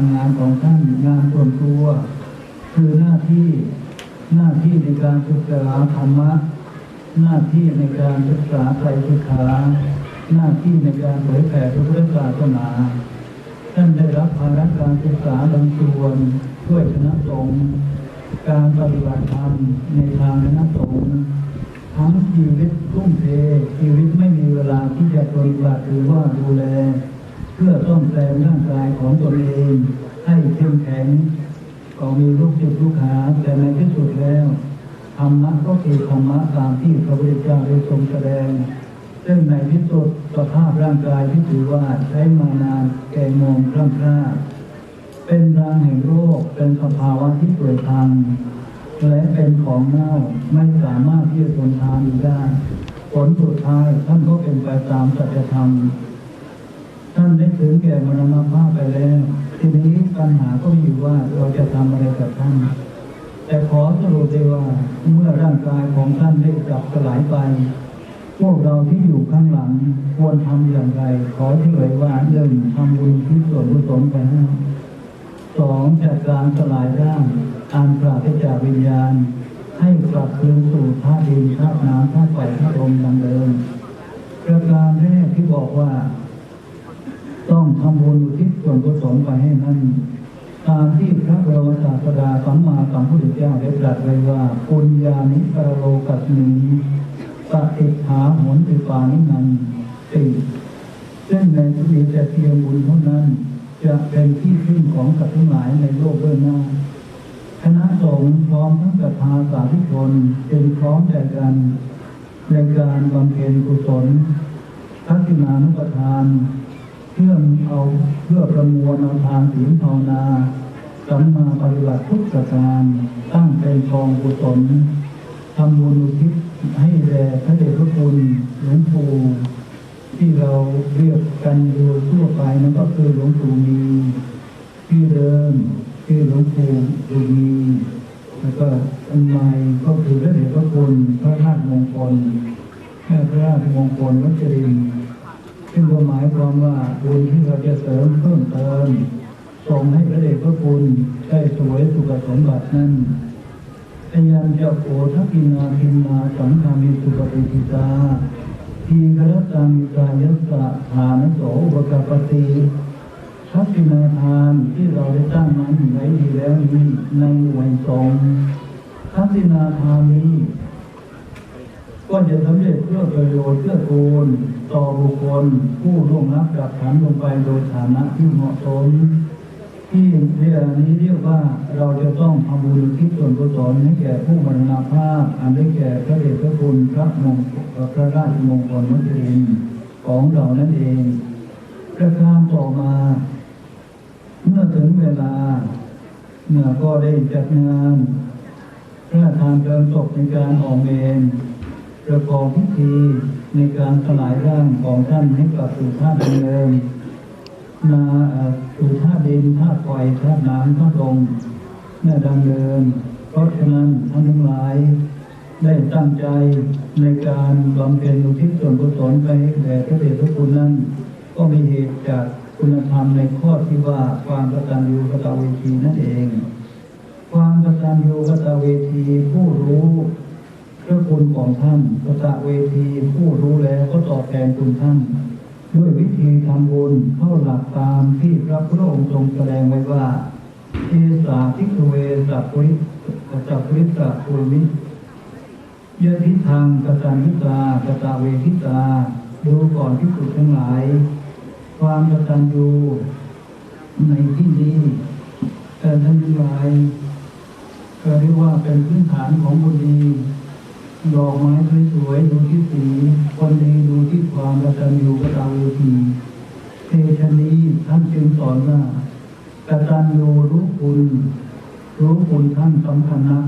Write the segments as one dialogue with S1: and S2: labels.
S1: การงานของท่านงานส่วนตัว คือหน้าที่หน้าที่ในการศึกษาธรรมะ หน้าที่ในการศึกษาไตรศึกษา หน้าที่ในการเผยแผ่พระพุทธศาสนาท่านได้รับภาระการศึกษาดังส่วนช่วยคณะสงฆ์การปฏิบัติธรรมในทางคณะสงฆ์ทั้งชีวิตทุ่มเทชีวิตไม่มีเวลาที่จะปฏิบัติหรือว่าดูแล พื่อซ่อมแซมร่างกายของตนเอง ให้เข้มแข็งก็มีลูกจิตลูกหาแต่ในที่สุดแล้วธรรมะก็คือธรรมะตามที่พระพุทธเจ้าได้ทรงแสดง ซึ่งในที่สุดสภาพร่างกายที่ถือว่าใช้มานานแก่งงคร่ำคร่าเป็นรางแห่งโรคเป็นสภาวะที่ป่วยทางและเป็นของเน่าไม่สามารถที่จะทนทานได้ ผลสุดท้ายท่านก็เป็นไปตามสัจธรรม ท่านได้ถึงแก่มรณภาพไปแล้ว ทีนี้ปัญหาก็อยู่ว่าเราจะทำอะไรกับท่าน แต่ขอสรุปได้ว่าเมื่อร่างกายของท่านได้กลับสลายไป พวกเราที่อยู่ข้างหลังควรทำอย่างไร ขอที่เลยว่าหนึ่งทำบุญที่ส่วนกุศลไปให้สองจัดการสลายร่างอันปราศจากวิญญาณ ให้กลับคืนสู่ธาตุดินธาตุน้ำธาตุไฟธาตุลมดังเดิมประการแรกที่บอกว่า ต้องทำบุญอุทิศส่วนกุศลไปให้นั่นตามที่พระบรมศาสดาสัมมาสัมพุทธเจ้าได้ตรัสไว้ว่าปุญญานิปรโลกัสมิปฏิฐาหนติปานินันติซึ่งในที่นี้จะเพียงบุญเท่านั้น จะเป็นที่พึ่งของสัตว์ทั้งหลายในโลกเบื้องหน้าคณะสงฆ์พร้อมทั้งศรัทธาสาธุชนจึงพร้อมใจกันในการบำเพ็ญกุศลทักษิณานุปทาน พื่อเอาเพื่อประมวลเอาทานศีลภาวนาสัมมาปฏิบัติทุกประการตั้งเป็นกองกุศลทำบุญอุทิศให้แด่พระเดชพระคุณหลวงปู่ที่เราเรียกกันโดยทั่วไปนั่นก็คือหลวงปู่มีชื่อเดิมชื่อหลวงปู่ดูมีแล้วก็อันใหม่ก็คือพระเดชพระคุณพระราชมงคลแม่พระราชมงคลวัชรินทร์ ซึ่งก็หมายความว่าบุญที่เราจะเสริมเพิ่มเติมส่งให้พระเดชพระคุณได้สวยสุขสมบัตินั้นพยายามจะโอทักกินาทินนาสังฆามิสุปฏิทิตาทีกรตังกายสะฐานโสวกปฏิทักกินาทานที่เราได้ตั้งมันไว้ดีแล้วนี้ในวัยสองทักกินาทานนี้ ก็จะสำเร็จเพื่อประโยชน์เพื่อกูลต่อบุคคลผู้ร่วงรับกับขันลงไปโดยฐานะที่เหมาะสมที่เรื่องนี้เรียกว่าเราจะต้องทำบุญที่ส่วนกุศลให้แก่ผู้มรณภาพ อันได้แก่พระเดชพระคุณพระมงพระราชมงคลมุจลินของเรานั่นเองประการต่อมา เมื่อถึงเวลาเมื่อก็ได้จัดงานพระทานเพลิงศพในการออกเมน ประกอบพิธีในการสลายร่างของท่านให้กลับสู่ธาตุเดิมนาสู่ธาตุดินธาตุไฟธาตุน้ำธาตุลมเมื่อดังเดิม เพราะฉะนั้นท่านทั้งหลาย ได้ตั้งใจในการบำเพ็ญอุทิศส่วนกุศลไปให้แด่พระเดชพระคุณนั้น ก็มีเหตุจากคุณธรรมในข้อที่ว่าความกตัญญูกตเวทีนั่นเอง ความกตัญญูกตเวทีผู้รู้ ระคุณของท่านกตะเวทีผู้รู้แล้วก็ตอบแทนคุณท่าน ด้วยวิธีทำบุญเข้าหลักตามที่พระพุทธองค์ทรงแสดงไว้ว่าเอสาทิกเวสัพพุริสัพพุริสัพพุริยะทิทางกตัญญิตากตะเวทิตา ดูก่อนที่สุดทั้งหลาย ความกตัญญูในที่นี้แต่ท่านทั้งหลายก็เรียกว่าเป็นพื้นฐานของบุญดี ดอกไม้สวยๆดูที่สีคนดีดูที่ความกตัญญูกตเวทีเทชนี้ท่านจึงสอนว่ากตัญญูรู้คุณ รู้คุณท่านสำคัญนะ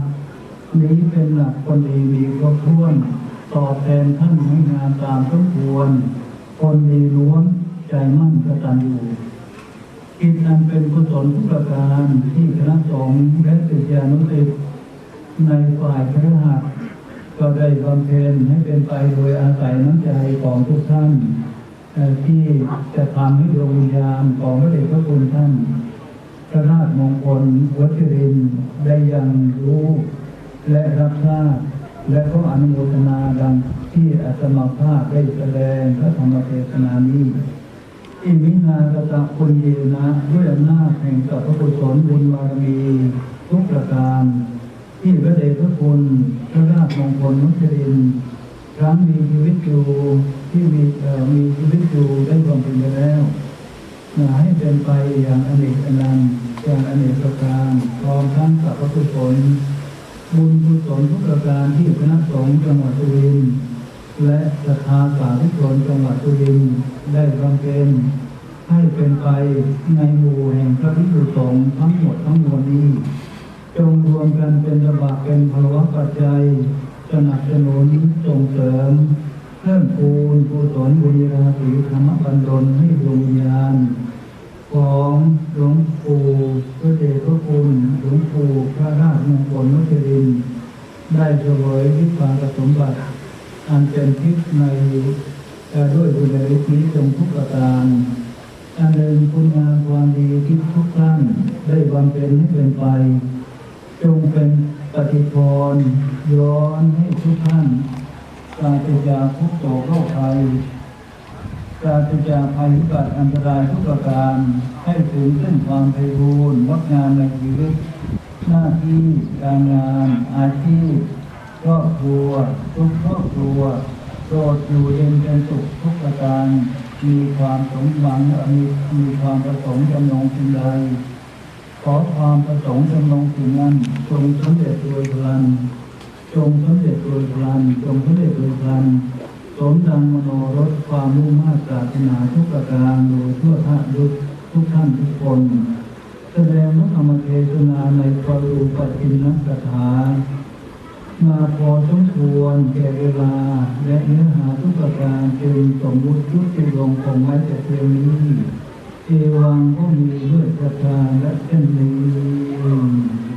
S1: นี้เป็นหลักคนดีมีครบถ้วน ตอบแทนท่านให้งานตามสมควร คนดีล้วนใจมั่นกตัญญูกิจนั้นเป็นกุศลทุกประการที่คณะสงฆ์และศิษยานุศิษย์ในฝ่ายพระหัตถ ก็ได้บำเพ็ญให้เป็นไปโดยอาศัยน้ำใจของทุกท่าน ที่จะทำให้ดวงวิญญาณของพระเดชพระคุณท่านพระราชมงคลวัชรินได้ยังรู้และรับทราบและก็อนุโมทนาดังที่อาตมาภาพได้แสดงพระธรรมเทศนานี้อิมินากตะคุณเยนะด้วยอำนาจแห่งสัพพะกุศลบุญบารมีทุกประการ ที่พระเดชพระคุณพระราชมงคลมุจรินทร์ครั้งมีชีวิตอยู่ที่มีมีชีวิตอยู่ได้บำเพ็ญไปแล้วให้เป็นไปอย่างอเนกอนันต์อย่างอเนกประการพร้อมทั้งสัพพกุศลบุญกุศลทุกประการที่คณะสงฆ์จังหวัดสุรินทร์และศรัทธาสาธุชนจังหวัดสุรินทร์ได้บำเพ็ญให้เป็นไปในหมู่แห่งพระภิกษุสงฆ์ทั้งหมดทั้งมวลนี้ จงรวมกันเป็นระบาเป็นพลวัตปัจจัยสนับสนุนส่งเสริม เพิ่มพูนกุศลบุญญาสีธรรมบันดลให้ดวงวิญญาณของหลวงปู่พระเดชพระคุณหลวงปู่พระราชมงคลมุจริน ได้เสวยวิปากสมบัติ อันเป็นทิพย์ในเอ่ด้วยบุญฤทธิ์นี้จงทุกประการอันหนึ่งคุณงามความดีที่ทุกท่านได้บำเพ็ญให้เป็นไป จงเป็นปฏิพรย้อนให้ทุกท่านปราศจากทุกโศกโรคภัยปราศจากภัยพิบัติอันตรายทุกประการ ให้ถึงเส้นความไพบูรณ์งดงามในชีวิตหน้าที่การงานอาชีพครอบครัว ทุกครอบครัวโปรดอยู่เย็นเป็นสุขทุกประการ มีความสมหวังมีมีความประสงค์จำนงสิ่งใด ขอความประสงค์จำนงสิ่งนั้นจงสำเร็จโดยพลันจงสำเร็จโดยพลันจงสำเร็จโดยพลันสมดังมโนรสความมุ่งมา่ปรารถนาทุกประการโดยทั่วท่าดุทุกท่านทุกคน แสดงพระธรรมเทศนาในปรูปฏินนักถามาพอสมควรแก่เวลา และเนื้อหาทุกประการจึงสมมุติยุติลงคงไว้แต่เพียงนี้ เอวังก็มีด้วยประการและเช่นนี้